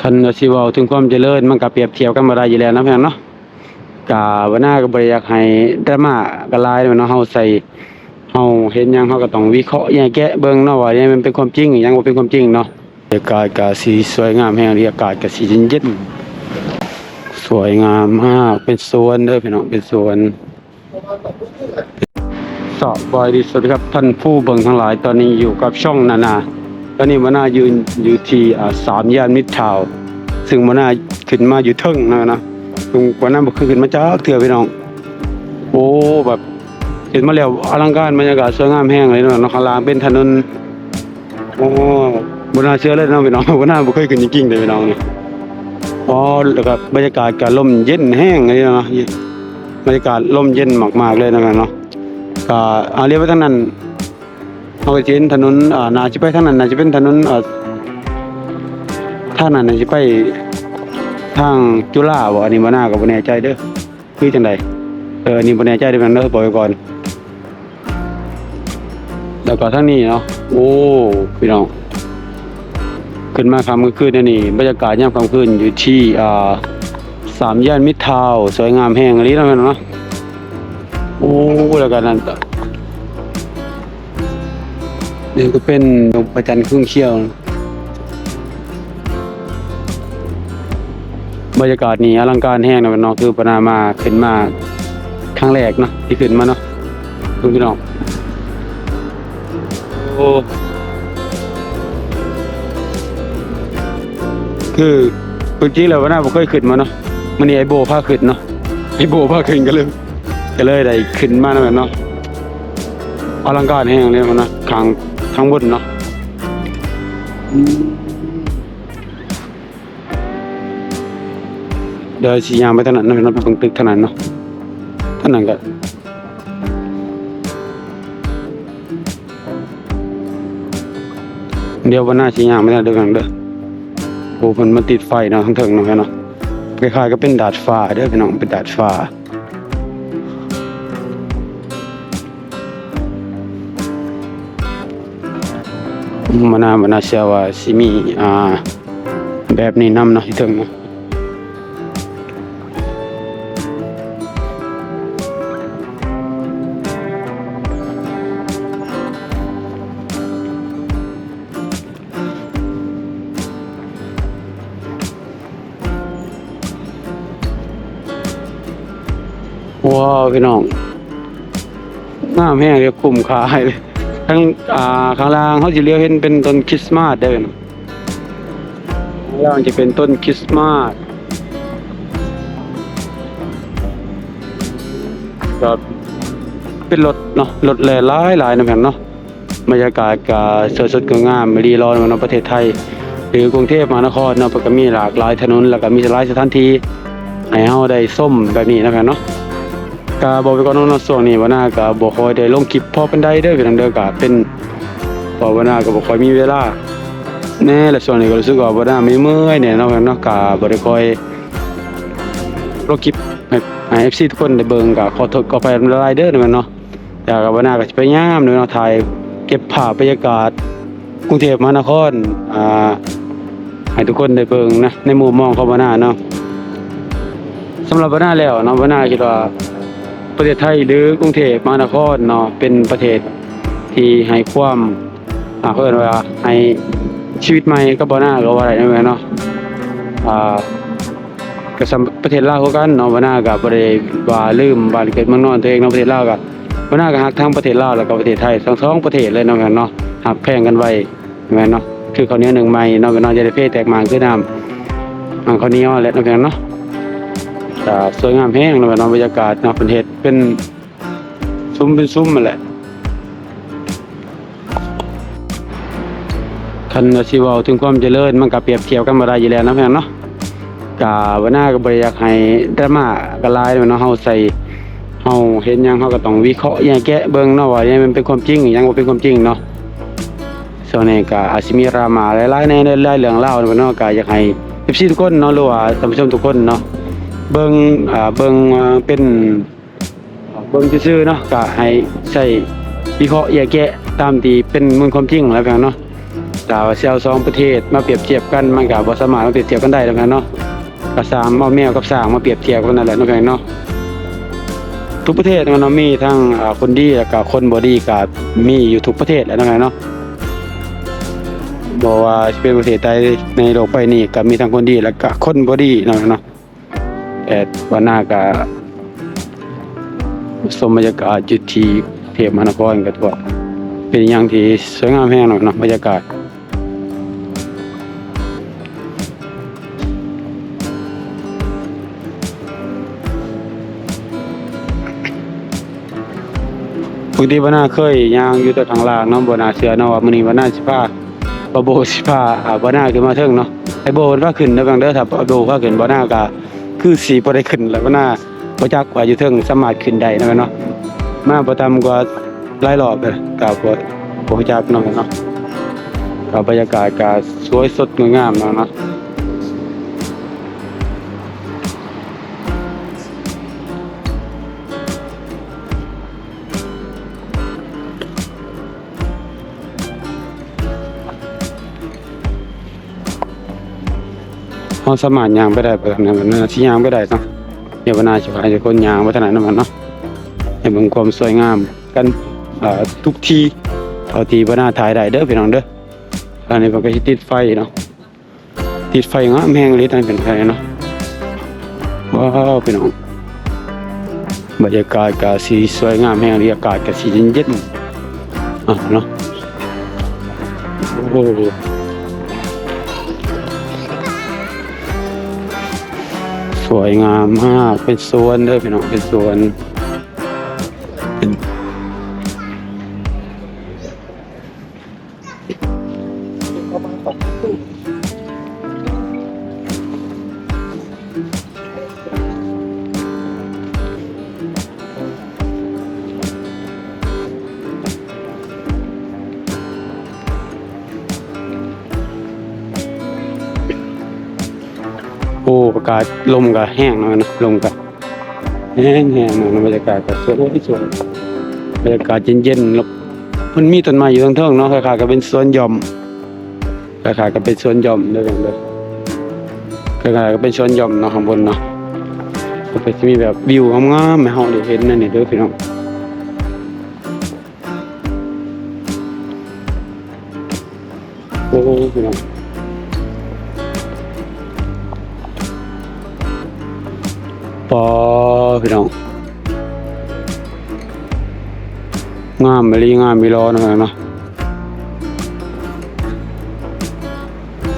คันสิเว้าถึงความเจริญมันก็เปรียบเทียบกันบ่ได้อยู่แล้วนะเพื่อนเนาะกะว่าหน้าก็บ่ได้อยากให้ดราม่าก็หลายเนาะเฮาใส่เฮาเห็นหยังเฮาก็ต้องวิเคราะห์แยกแยะเบิ่งเนาะว่าเนี่ยมันเป็นความจริงหรือยังบ่เป็นความจริงเนาะบรรยากาศก็สีสวยงามแฮงดีอากาศก็สีเย็นๆสวยงามมากเป็นสวนเด้อพี่น้องเป็นสวนสอบบอยดีสวัสดีครับท่านผู้เบิ่งทั้งหลายตอนนี้อยู่กับช่องนานา อนนี้มานายืนอยู่ที่อ่าสามย่านมิตรทาวซึ่งมานาขึ้นมาอยู่เทิงนะนะตรงวันนั้นบ่เคยขึ้นมาจากเถื่อพี่น้อง โอ้แบบเห็นมาแล้วอลังการบรรยากาศสวยงามแห้งเลยเนาะข้างล่างเป็นถนนโอ้บ่น่าเชื่อเลยนะพี่น้องบ่น่าบ่เคยขึ้นจริงๆเลยพี่น้องนี่อ๋อแล้วก็บรรยากาศก็ลมเย็นแห้งเลยเนาะบรรยากาศลมเย็นมากๆเลยนะเนาะก็อาเรียกไปทางนั้น เอาไปเห็นถนนอ่านาจะไปทางนั้นนาจะเป็นถนนอ่อทางนั้นนาจะไปทางจุฬาบ่อันนี้บ่น่าก็บ่แน่ใจเด้อคือจังไดเออนนี้บ่แน่ใจเด้อแม่นเด้อบอกไว้ก่อนแล้วก็ทางนี้เนาะโอ้พี่น้องขึ้นมาค่ำกลางคืนนี่บรรยากาศยามค่ำคืนอยู่ที่อ่าสามย่านมิตรทาวสวยงามแฮงอันนี้แล้วแม่นเนาะโอ้แล้วกันนั่ นก็เดี๋ยวก็เป็นดงประจันทร์ครึ่งเชี่ยว บรรยากาศนี่อลังการแห้งนะพี่น้องคือปนามาขึ้นมาครั้งแรกเนาะที่ขึ้นมาเนาะดูพี่น้องโอ้คือจริงๆแล้วว่าน่าบ่เคยขึ้นมาเนาะมันนี่ไอโบพาขึ้นเนาะไอโบพาขึ้นกันเลยก็เลยได้ขึ้นมาแล้วเนาะอลังการแห้งเลยมันนะข้าง ข้างบนเนาะเดี๋ยวสียางไปทางนั้นนะพี่น้องไปเบิ่งตึกทางนั้นเนาะทางนั้นก็เดี๋ยววันหน้าสียางไปทางเดินเด้อโอ้มันมันติดไฟเนาะทั้งเถิงเนาะเนาะคล้ายๆก็เป็นดาดฟ้าเด้อพี่น้องเป็นดาดฟ้า มานามนาเชื่อว่าสิมีอ่าแบบนี้นำเนาะที่ถึงเนาะว้าวพี่น้องงามแห้งเลยกคุ้มค่าเลย ข้างอ่าข้างล่างเขาจะเรียกเห็นเป็นต้นคริสต์มาสเด้อนะข้างล่างจะเป็นต้นคริสต์มาสก็เป็นรถเนาะรถแล่หลายหลายนะแม่นเนาะบรรยากาศก็สวยสดก็งามรีรอนเนาะประเทศไทย หรือกรุงเทพมหานครเนาะเพิ่นก็มีหลากหลายถนนแล้วก็มีหลายสถานที่ให้เฮาได้ส้มแบบนี้นะแม่นเนาะ ก็บอกไปก่อนเนาะช่วงนี้ว่าหน้าก็บ่ค่อยได้ลงคลิปพอเป็นได้เด้อพี่น้องเด้อก็เป็นพราะว่าหน้าก็บ่ค่อยมีเวลาแน่และช่วงนี้ก็รู้สึกว่าบ่หน้าไม่เมื่อยเนี่ยเนาะเนาะก็บ่ได้ค่อยลงคลิปให้ FC ทุกคนได้เบิ่งก็ขอโทษขออภัยหลายๆเด้อนะแม่นเนาะแต่ก็บ่หน้าก็สิพยายามเนาะถ่ายเก็บภาพบรรยากาศกรุงเทพมหานครอ่าให้ทุกคนได้เบิ่งนะในมุมมองของบ่หน้าเนาะสำหรับบ่หน้าแล้วเนาะบ่หน้าคิดว่า ประเทศไทยหรือกรุงเทพมหานครเนาะเป็นประเทศที่ให้ความอ่าเพิ่นว่าให้ชีวิตใหม่ก็บ่น่าก็ว่าได้นะแม่เนาะอ่าก็สำประเทศลาวคือกันเนาะบ่น่าก็บ่ได้ว่าลืมบ้านเกิดเมืองนอนตัวเองเนาะประเทศลาวก็บ่น่าก็ฮักทั้งประเทศลาวแล้วก็ประเทศไทยทั้งสองประเทศเลยเนาะแม่เนาะฮักแพงกันไว้แม่เนาะคือข้าวเหนียวหนึ่งไม้เนาะแม่เนาะจะได้เพศแตกมางคือน้ำอ่าข้าวเหนียวและเนาะแม่เนาะ ก็สวยงามแห้งเลยเนาะบรรยากาศเนาะเป็นเห็ดเป็นซุ้มเป็นซุ้มมาแหละคันว่าสิเว้าถึงความเจริญมันก็เปรียบเทียบกันบ่ได้อยู่แล้วนะเพื่อนเนาะกะว่าหน้าก็บ่ได้อยากให้ดราม่าก็หลายเนาะเฮาใส่เฮาเห็นหยังเฮาก็ต้องวิเคราะห์แยกแยะเบิ่งเนาะว่าเนี่ยมันเป็นความจริงยังบ่เป็นความจริงเนาะส่วนนี้ก็อาจสิมีดราม่าหลายๆในหลายเรื่องราวเนาะก็อยากให้ FC ทุกคนเนาะหรือว่าท่านผู้ชมทุกคนเนาะ เบิงอ่าเบิงเป็นเบิงซื่อๆเนาะก็ให้ใช้วิเคราะห์แยกแยะตามที่เป็นมูลความจริงแล้วกันเนาะถ้าว่าสิเอาสองประเทศมาเปรียบเทียบกันมันก็บ่สามารถมาเปรียบเทียบกันได้แล้วแม่นเนาะก็สามเอาแมวกับสางมาเปรียบเทียบกันนั่นแหละเนาะแม่นเนาะทุกประเทศมันมีทั้งคนดีแล้วก็คนบ่ดีก็มีอยู่ทุกประเทศและเนาะเนาะบ่ว่าสิเป็นประเทศใดในโลกใบนี้ก็มีทั้งคนดีแล้วก็คนบ่ดีนาะแม่นเนาะ แต่ว่าหน้าก็สมบรรยากาศอยู่ที่เทพมหานครก็ถือว่าเป็นอย่างที่สวยงามแฮงเนาะเนะบรรยากาศปกติบ่น่าเคยย่างอยู่แต่ทางล่างเนาะบ่น่าเชื่อเนาะว่ามื้อนี้บ่น่าสิพาบ่โบสิพาอ่าบ่น่าขึ้นมาเทิงเนาะไอ้โบมันพาขึ้นเด้อบังเด้อถ้าบ่โบพาขึ้นบ่น่าก็ คือสีบ่ได้ขึ้นแล้วบ่น่าบ่จักว่าอยู่เทิงสามารถขึ้นได้เนาะเนาะมาบ่ต่ำกว่าหลายรอบเลยก็บ่บ่รู้จักเนาะเนาะก็บรรยากาศก็สวยสดงดงามเนาะเนาะ เราสามารถยางไปได้เปิดเนี่ยมันน่าสิย่างไปได้เนาะเดี๋ยววันาสิพาจะคนยางไปทางนั้นมันเนาะให้เบิ่งความสวยงามกันทุกที่เอาที่บ่น่าถ่ายได้เด้อพี่น้องเด้อตอนนี้มันก็ติดไฟเนาะติดไฟงาแฮงเลยตั้งเป็นไฟเนาะว้าวพี่น้องบรรยากาศก็สีสวยงามแฮงเลยอากาศก็สีเย็นๆอะเนาะโอ้ วยงามมากเป็นสวนเด้อพี่น้องเป็นสวนเป็น โอ้อากาศลมก็แห้งหน่อยนะลมก็แห้งแห้งหน่อยนะบรรยากาศก็สวยโอ้ยสวยบรรยากาศเย็นๆแล้วมันมีต้นไม้อยู่ทั้งเทิงเนาะคล้ายๆก็เป็นสวนหย่อมคล้ายๆก็เป็นสวนหย่อมเด้อเด้อคล้ายๆก็เป็นสวนหย่อมเนาะข้างบนเนาะก็เป็นมีแบบวิวงามๆให้เฮาได้เห็นนั่นนี่เด้อพี่น้องโอ้พี่น้อง ปอพี่น้องงามมะลีงามมีรอนะเนาะ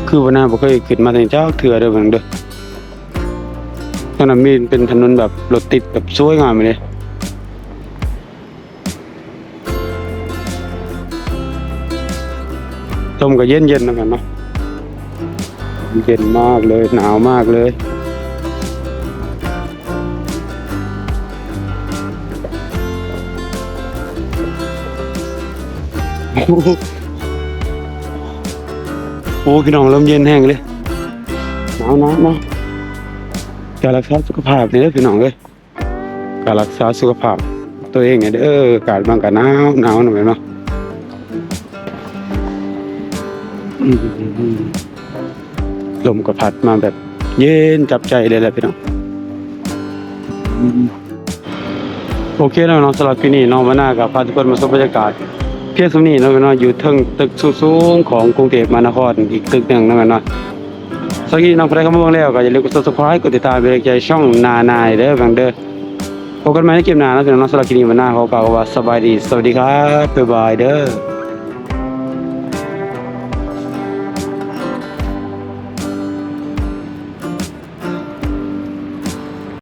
คือวันหน้าบ่เคยขึ้นมาถึงเจ้าเถื่อเด้อเบิ่งเด้อตอนนั้นมีเป็นถนนแบบรถติดแบบสวยงามเลยลมก็เย็นเย็นๆนะกันเนาะเย็นมากเลยหนาวมากเลย โอ้โอ้พี่น้องลมเย็นแห้งเลยหนาวหนาวเนาะการรักษาสุขภาพนี่เด้อพี่น้องเอ้ยการรักษาสุขภาพ ตัวเองเนี่ยเด้ออากาศบางก็หนาวหนาวหน่อยเนาะลมก็พัดมาแบบเย็นจับใจเลยแหละพี่น้องโอเคแล้วเนาะสำหรับที่นี่น้องมาหน้ากับพาทุกคนมาชมบรรยากาศ เพียงสมนี้นะแม่เนาะอยู่เทิงตึกสูงๆของกรุงเทพมหานครอีกตึกหนึ่งนะแม่เนาะสักทีน้องใครเข้ามาเบิ่งแล้วก็อย่าลืมกด subscribe กดติดตามเป็นกำลังใจช่องนานายเด้อบังเด้อพบกันใหม่ในเกมหน้าเนะพี่น้องสำหรับคลิปนี้วันหน้าเขากล่าวว่าสบายดี สวัสดีครับบ๊ายบายเด้อ